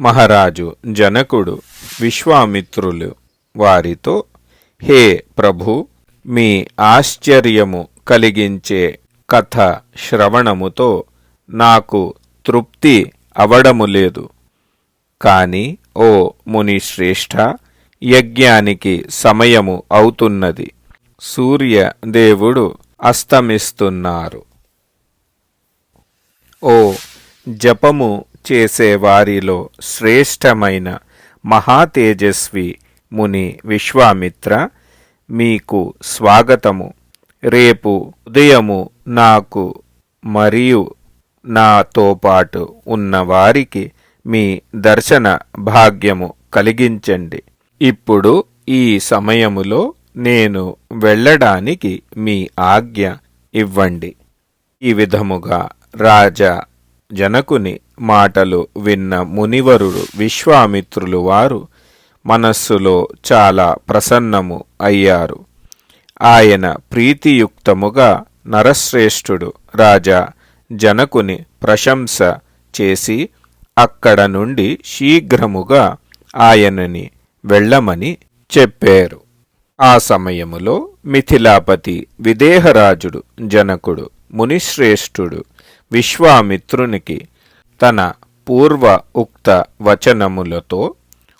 మహారాజు జనకుడు విశ్వామిత్రులు వారితో హే ప్రభు మీ ఆశ్చర్యము కలిగించే కథ శ్రవణముతో నాకు తృప్తి అవడము లేదు. కాని ఓ మునిశ్రేష్ఠ యజ్ఞానికి సమయము అవుతున్నది. సూర్య దేవుడు అస్తమిస్తున్నారు. ఓ జపము చేసేవారిలో శ్రేష్టమైన మహాతేజస్వి ముని విశ్వామిత్ర మీకు స్వాగతము. రేపు ఉదయము నాకు మరియు నాతో పాటు ఉన్నవారికి మీ దర్శన భాగ్యము కలిగించండి. ఇప్పుడు ఈ సమయములో నేను వెళ్ళడానికి మీ ఆజ్ఞ ఇవ్వండి. ఈ విధముగా రాజా జనకుని మాటలు విన్న మునివరుడు విశ్వామిత్రులు వారు మనస్సులో చాలా ప్రసన్నము అయ్యారు. ఆయన ప్రీతియుక్తముగా నరశ్రేష్ఠుడు రాజా జనకుని ప్రశంస చేసి అక్కడ నుండి శీఘ్రముగా ఆయనని వెళ్ళమని చెప్పారు. ఆ సమయములో మిథిలాపతి విదేహరాజుడు జనకుడు మునిశ్రేష్ఠుడు విశ్వామిత్రునికి తన పూర్వ ఉక్త వచనములతో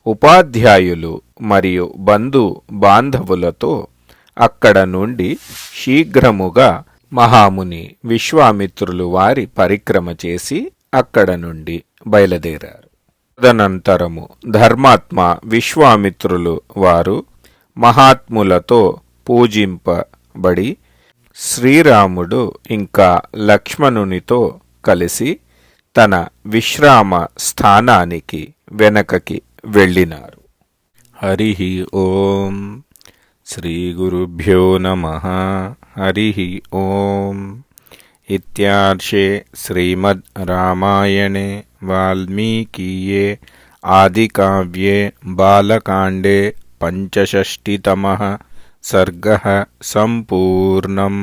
ఉపాధ్యాయులు మరియు బంధు బాంధవులతో అక్కడ నుండి శీఘ్రముగా మహాముని విశ్వామిత్రులు వారి పరిక్రమ చేసి అక్కడ నుండి బయలుదేరారు. తదనంతరము ధర్మాత్మ విశ్వామిత్రులు వారు మహాత్ములతో పూజింపబడి శ్రీరాముడు ఇంకా లక్ష్మణునితో కలిసి తన విశ్రామ స్థానానికి వెనకకి వెళ్ళినారు. హరి ఓం శ్రీ గురుభ్యో నమ. హరి ఓం. ఇత్యార్షే శ్రీమద్ రామాయణే వాల్మీకీయే ఆదికావ్యే బాలకాండే పంచషష్టితమ सर्गः सम्पूर्णम्